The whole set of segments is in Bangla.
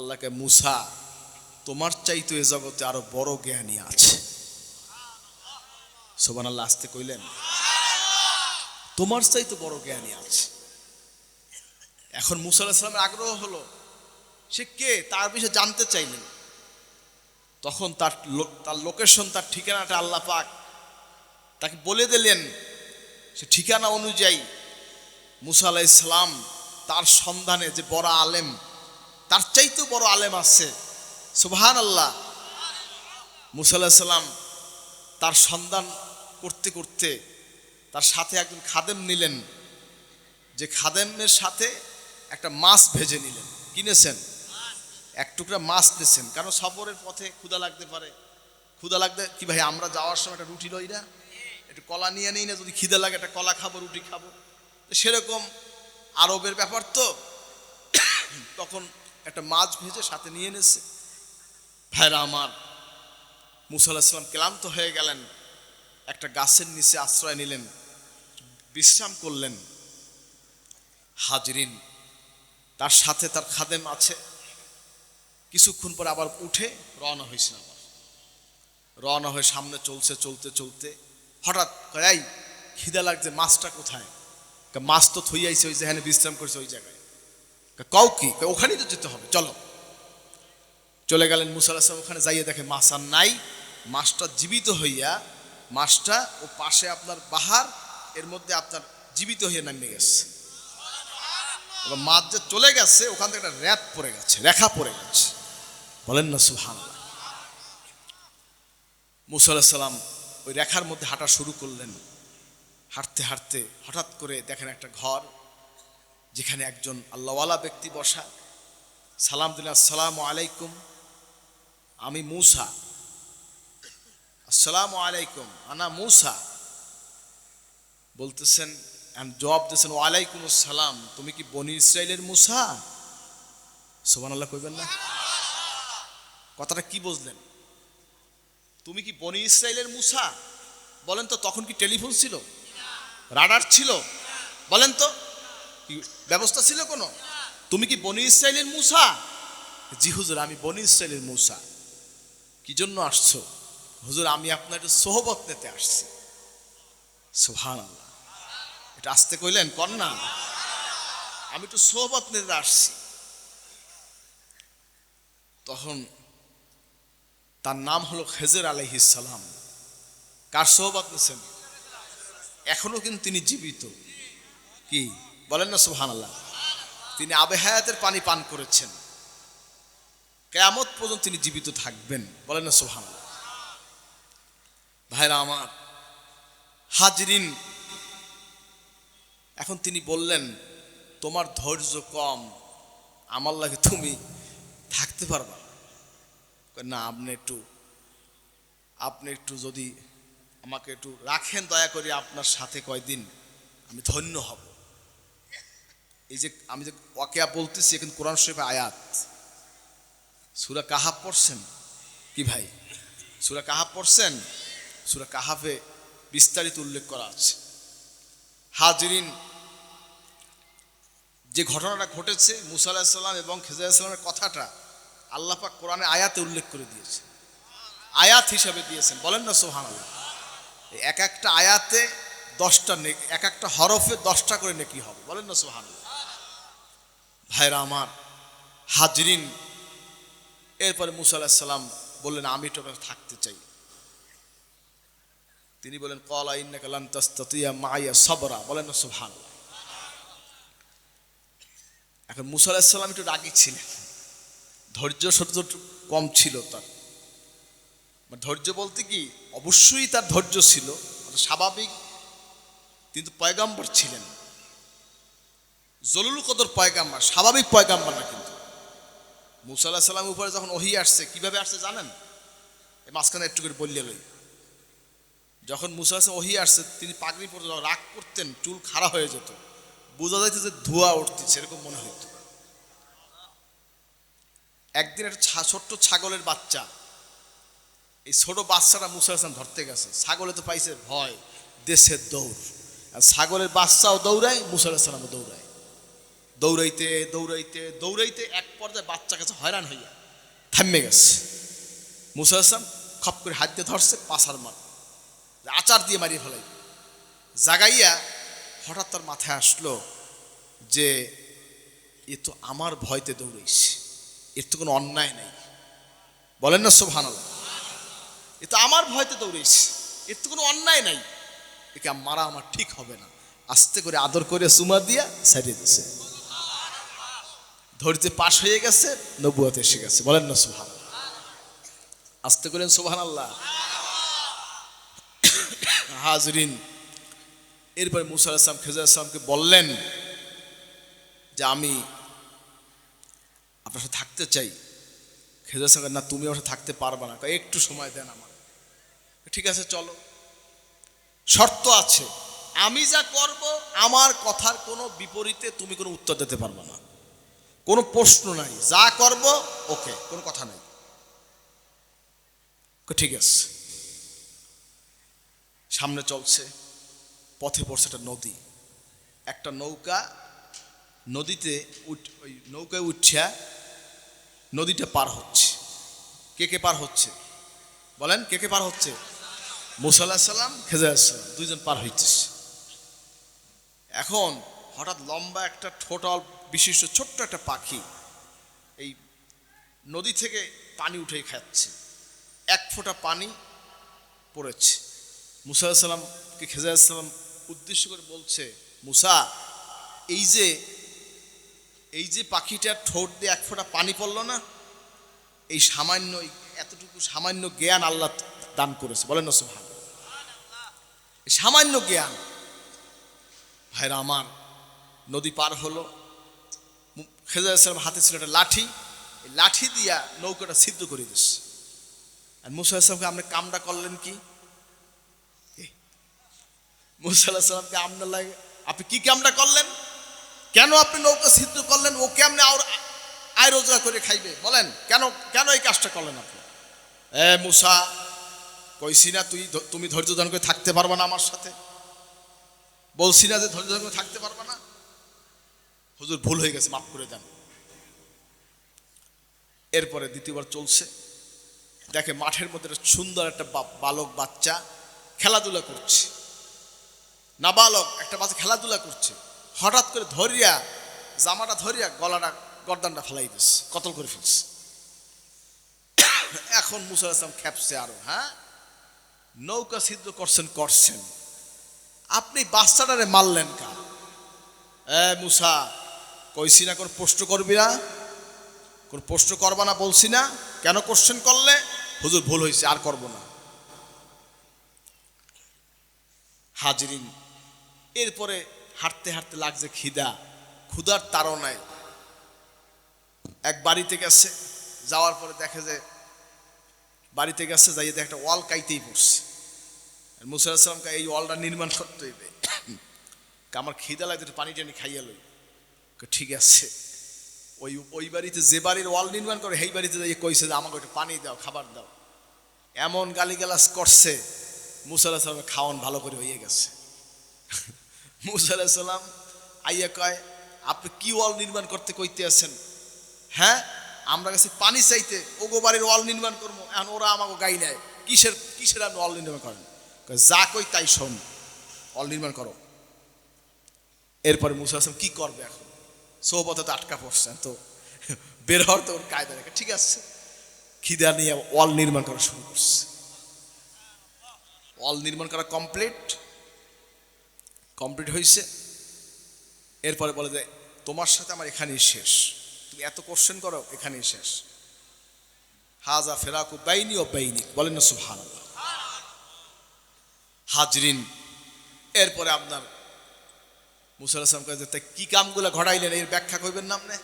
আল্লাহকে মুসা, তোমার চাইতে এ জগতে আরও বড় জ্ঞানী আছে। সোবান আল্লাহ আসতে কইলেন, তোমার চাইতে বড় জ্ঞানী আছে। এখন মুসা আলাহিসামের আগ্রহ হলো, সে কে? তার বিষয়ে জানতে চাইলেন। তখন তার তার লোকেশন তার ঠিকানাটা আল্লাহ পাক তাকে বলে দিলেন, সে ঠিকানা অনুযায়ী মুসা আলাহ তার সন্ধানে যে বড় আলেম তার চাইতেও বড় আলেম আছে। সুবহান আল্লাহ মুসা আলাহ সাল্লাম তার সন্ধান করতে করতে তার সাথে একজন খাদেম নিলেন। যে খাদেমের সাথে একটা মাছ ভেজে নিলেন। কিনেছেন? এক টুকরা মাছ নিয়েছেন কারণ সফরের পথে ক্ষুদা লাগতে পারে? ক্ষুদা লাগতে, কি ভাই, আমরা যাওয়ার সময় একটা রুটি লই না? একটু কলা নিয়ে নিই না? যদি খিদে লাগে একটা কলা খাব, রুটি খাব। সেরকম আরবের ব্যাপার তো। তখন একটা মাছ ভেজে সাথে নিয়ে এনেছে। ভাইরা আমার মুসাল্লাহাম ক্লান্ত হয়ে গেলেন একটা গাছের নিচে আশ্রয় নিলেন বিশ্রাম করলেন। হাজরিন তার সাথে তার খাদেম আছে। কিছুক্ষণ পরে আবার উঠে রওনা হয়েছেন আবার। রওনা হয়ে সামনে চলছে চলতে চলতে। হঠাৎ কয়, এই খিদা লাগছে মাছটা কোথায়? মাছ তো থই আইছে ওই যেখানে বিশ্রাম করছে ওই জায়গায়। কও কি? ওখানেই তো যেতে হবে, চলো। চলে গেলেন মুসাল্লাহাম ওখানে যাইয়ে দেখে মাছ আর নাই। মাছটা জীবিত হইয়া, মাছটা ও পাশে আপনার বাহার এর মধ্যে আপনার জীবিত হয়ে নামে গেছে। এবার মাছ যে চলে গেছে, ওখান থেকে একটা র্যাপ পড়ে গেছে, রেখা পড়ে গেছে। বলেন না সুহান মুসাল্লাম ওই রেখার মধ্যে হাঁটা শুরু করলেন। হাঁটতে হাঁটতে হঠাৎ করে দেখেন একটা ঘর যেখানে একজন আল্লাহওয়ালা ব্যক্তি বসা, সালাম দিলেন, আসসালাম আলাইকুম, আমি মুসা। আসসালাম আলাইকুম, আনা মুসা। বলতেছেন জবাব দিয়েছেন ওয়ালাইকুম আসসালাম, তুমি কি বনি ইসরায়েলের মুসা? সোবান আল্লাহ কইবেন না। কথাটা কি বুঝলেন? তুমি কি বনি ইসরায়েলের মুসা? বলেন তো, তখন কি টেলিফোন ছিল? রাডার ছিল। বলেন তো কি ব্যবস্থা ছিল কোনো? তুমি কি বনি ইসরায়েলের মুসা? জি হুজুর, আমি বনি ইসরায়েলের মুসা। কি জন্য আসছো? হুজুর, আমি আপনার একটু সোহবত নিতে আসছি। সুহান এটা আসতে কইলেন না? আমি একটু সোহবত নিতে আসছি। তখন তার নাম হলো খেজের আলহিসাল্লাম কার সোহবত নিয়েছেন এখনও কিন্তু তিনি জীবিত। কি? বলেন না সুহান আল্লাহ তিনি আবে হায়াতের পানি পান করেছেন। কেয়ামত পর্যন্ত তিনি জীবিত থাকবেন। বলেন না সোহান ভাইরা আমার, হাজরিন, এখন তিনি বললেন, তোমার ধৈর্য কম, আমার লাগে তুমি থাকতে পারবা না, আপনি একটু আপনি একটু যদি আমাকে একটু রাখেন, দয়া করে আপনার সাথে কয়দিন আমি ধন্য হব। এই যে আমি যে ওয়াকিয়া বলতেছি এখন কোরআন শরীফে আয়াত। সুরা কাহাব পড়ছেন? কি ভাই? সুরা কাহাব পড়ছেন? সুরা কাহাফে বিস্তারিত উল্লেখ করা আছে। হাজরিন, যে ঘটনাটা ঘটেছে, মুসা আলাহিসাল্লাম এবং খেজা কথাটা আল্লাহ পাক কোরআনে আয়াতে উল্লেখ করে দিয়েছে আয়াত হিসাবে দিয়েছেন। বলেন না সোহান এক একটা আয়াতে দশটা এক একটা হরফে দশটা করে নেকি হবে। বলেন না সোহান ভাইরা আমার, হাজরিন, এরপরে মুসা আলাহিসাল্লাম বললেন, আমি তো থাকতে চাই। তিনি বলেন কলা ইন্নাকা লান তাস্তাতিয়া মাইয়া সবরা। বলেন না সুবহান এখন মুসা আলাহিস সাল্লাম একটু রাগী ছিলেন। ধৈর্য সত্য কম ছিল তার। মানে ধৈর্য বলতে কি, অবশ্যই তার ধৈর্য ছিল স্বাভাবিক, কিন্তু পয়গাম্বর ছিলেন। জলুল কদর পয়গাম্বার, স্বাভাবিক পয়গাম্বার না কিন্তু। মুসা আল্লাহ সাল্লামের উপরে যখন ওহি আসছে, কীভাবে আসছে জানেন? এই মাঝখানে একটু করে বললে লই। যখন মুসা আসে ওহি আসছে, তিনি পাগড়ি পরে রাগ করতেন, চুল খাড়া হয়ে যেত। বোঝা যাইতে যে ধোয়া উঠতেছে সেরকম মনে হইত। একদিন একটা ছোট্ট ছাগলের বাচ্চা, এই ছোট বাচ্চাটা মুসা হাসান ধরতে গেছে। ছাগলে তো পাইছে ভয় দেশের দৌড়। আর ছাগলের বাচ্চাও দৌড়ায়, মুসা হাসানও দৌড়ায়। দৌড়াইতে দৌড়াইতে দৌড়াইতে এক পর্যায়ে বাচ্চা কাছে হয়রান হইয়া থামে গেছে। মুসা আসলাম খপ করে হাত দিয়ে ধরছে পাশার মার আচার দিয়ে মারিয়ে ফেলাই জাগাইয়া হঠাৎ তার মাথায় আসলো যে, এ তো আমার ভয়তে দৌড়াইছে। এর তো কোনো অন্যায় নেই। বলেন না সোভান এ তো আমার ভয়তে দৌড়াইছে। এর তো কোনো অন্যায় নাই। একে মারা আমার ঠিক হবে না। আস্তে করে আদর করে সুমা দিয়া সাইডে দিছে। ধৈর্য পাশ হয়ে গেছে, নবুয়াতে এসে গেছে। বলেন না সুহান আস্তে করেন সুহান আল্লাহ হাজরিন, এরপরে মুসা আসলাম খেজুর আসলামকে বললেন যে, আমি আপনার সাথে থাকতে চাই। খেজুর আসলাম না, তুমি আমার থাকতে পারবে না। একটু সময় দেন আমার ঠিক আছে, চলো। শর্ত আছে, আমি যা করব, আমার কথার কোনো বিপরীতে তুমি কোনো উত্তর দিতে পারবে না। কোনো প্রশ্ন নাই। যা করব, ওকে, কোনো কথা নাই। ঠিক আছে। সামনে চলছে, পথে পড়ছে একটা নদী। একটা নৌকা নদীতে ওই নৌকায় উঠছা নদীটা পার হচ্ছে। কে কে পার হচ্ছে? বলেন, কে কে পার হচ্ছে? মুসাল্লাহ সাল্লাম খেজা সাল্লাম দুইজন পার হইতেছে। এখন হঠাৎ লম্বা একটা ঠোঁটল বিশিষ্ট ছোট্ট একটা পাখি এই নদী থেকে পানি উঠে খাচ্ছে। এক ফোঁটা পানি পড়েছে। মুসা সাল্লামকে খেজা উদ্দেশ্য করে বলছে, মুসা, এই যে এই যে পাখিটার ঠোঁট দিয়ে এক ফোঁটা পানি পড়ল না, এই সামান্য এতটুকু সামান্য জ্ঞান আল্লাহ দান করেছে। বলেন না সামান্য জ্ঞান। ভাইরা আমার নদী পার হলো। খেজা সাল্লাম হাতে ছিল একটা লাঠি। লাঠি দিয়া নৌকাটা সিদ্ধ করে দিস। আর মুসা আসলামকে আপনি কামটা করলেন কি? মুসাল্লাহ সাল্লামকে আপনার লাগে আপনি কি কামটা করলেন? কেন আপনি নৌকা সিদ্ধ করলেন? ও কেমনে আর আয় রোজগার করে খাইবে। বলেন, কেন কেন এই কাজটা করলেন আপনি? এ, মুসা, কইছি না তুই তুমি ধৈর্য ধারণ করে থাকতে পারবে না আমার সাথে। বলছি না যে ধৈর্য ধারণ করে থাকতে পারবে না। হুজুর ভুল হয়ে গেছে, মাফ করে দেন। এরপরে দ্বিতীয়বার চলছে। দেখে মাঠের মধ্যে একটা সুন্দর একটা বালক বাচ্চা খেলাধুলা করছে। নাবালক একটা বাচ্চা খেলাধুলা করছে। হঠাৎ করে ধরিয়া, জামাটা ধরিয়া গলাটা, গর্দানটা ফেলাই দিচ্ছে কতল করে ফেলছে। এখন মুসা আসলাম খেপছে আরও হ্যাঁ? নৌকা সিদ্ধ করছেন করছেন। আপনি বাচ্চাটারে মারলেন কা মুসা কইছি না কোনো প্রশ্ন করবি না? কোন প্রশ্ন করবা না বলছি না? কেন কোশ্চেন করলে? হুজুর ভুল হয়েছে আর করব না। হাজরিন, এরপরে হাঁটতে হাঁটতে লাগছে খিদা। ক্ষুধার তাড়নায় এক বাড়িতে গেছে, যাওয়ার পরে দেখে যে বাড়িতে গেছে, যাইয়ে দেখে একটা ওয়াল কাইতেই পড়ছে। আর আসলামকে এই ওয়ালটা নির্মাণ করতে হইবে। আমার খিদা লাগছে পানি টানি খাইয়া লই। ঠিক আছে। ওই ওই বাড়িতে যে বাড়ির ওয়াল নির্মাণ করে, সেই বাড়িতে যাইয়ে কইছে যে, আমাকে একটু পানি দাও, খাবার দাও। এমন গালিগালাজ করছে, মুসা আসলামের খাওয়ান ভালো করে হয়ে গেছে। মুসা সাল্লাম আইয়া কয়, আপনি কি ওয়াল নির্মাণ করতে কইতে আছেন? হ্যাঁ আমরা কাছে পানি চাইতে, ওগো বাড়ির ওয়াল নির্মাণ করব এখন ওরা আমাকে গাই নেয় কিসের কিসের আপনি ওয়াল নির্মাণ করেন? যা কই তাই শোন, ওয়াল নির্মাণ করো। এরপরে মুসা আসলাম কি করবে এখন? সৌবতে তো আটকা পড়ছেন, তো বের হওয়ার তো ওর কায়দা রেখে ঠিক আছে, খিদা নিয়ে ওয়াল নির্মাণ করা শুরু করছে। ওয়াল নির্মাণ করা কমপ্লিট কমপ্লিট হয়েছে। এরপরে বলে যে, তোমার সাথে আমার এখানেই শেষ। তুমি এত কোশ্চেন করো, এখানেই শেষ। হাজা ফেরাকু বাইনি ও বাইনি বলেন না সুহান হাজরিন, এরপরে আপনার মুসাল আসলাম কাছে তাই কি কামগুলো ঘটাইলেন? এর ব্যাখ্যা করবেন না আপনি?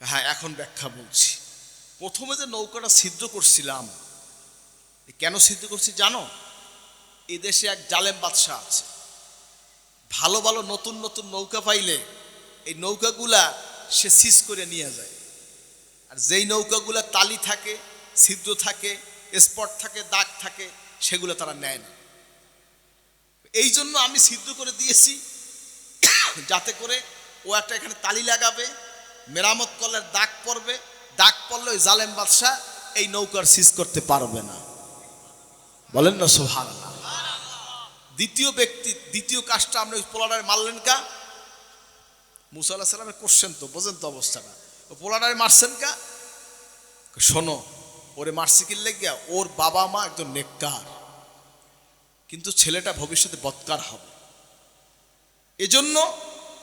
হ্যাঁ এখন ব্যাখ্যা বলছি। প্রথমে যে নৌকাটা ছিদ্র করছিলাম কেন সিদ্ধ করছি জানো? এদেশে এক জালেম বাদশাহ আছে। ভালো ভালো নতুন নতুন নৌকা পাইলে এই নৌকাগুলা সে সিজ করে নিয়ে যায়। আর যেই নৌকাগুলা তালি থাকে, ছিদ্র থাকে, স্পট থাকে, দাগ থাকে, সেগুলো তারা নেয় না। এই জন্য আমি সিদ্ধ করে দিয়েছি। যাতে করে ও একটা এখানে তালি লাগাবে, মেরামত করলে দাগ পড়বে, দাগ পড়লে ওই জালেম বাদশাহ এই নৌকার সিজ করতে পারবে না। বলেন না সোহান দ্বিতীয় ব্যক্তি, দ্বিতীয় কাজটা ওই পোলাডারে মারলেন কা? মুসা আল্লাহ সাল্লামের কোশ্চেন তো, বোঝেন তো অবস্থাটা। ও পোলাডারে মারছেন কা? শোনো, ওরে মারছি লেগে ওর বাবা মা একজন নেককার। কিন্তু ছেলেটা ভবিষ্যতে বৎকার হবে। এজন্য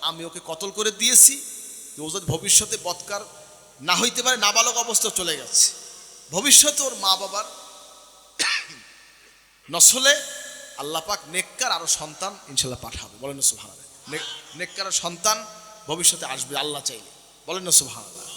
আমি ওকে কতল করে দিয়েছি ও যদি ভবিষ্যতে বৎকার না হইতে পারে, নাবালক অবস্থা চলে গেছে। ভবিষ্যতে ওর মা বাবার নসলে আল্লাপাক নেককার আরও সন্তান ইনশাল্লাহ পাঠাবে। বলেন না সুবহানাল্লাহ। নেককার সন্তান ভবিষ্যতে আসবে, আল্লাহ চাইলে। বলেন না সুবহানাল্লাহ।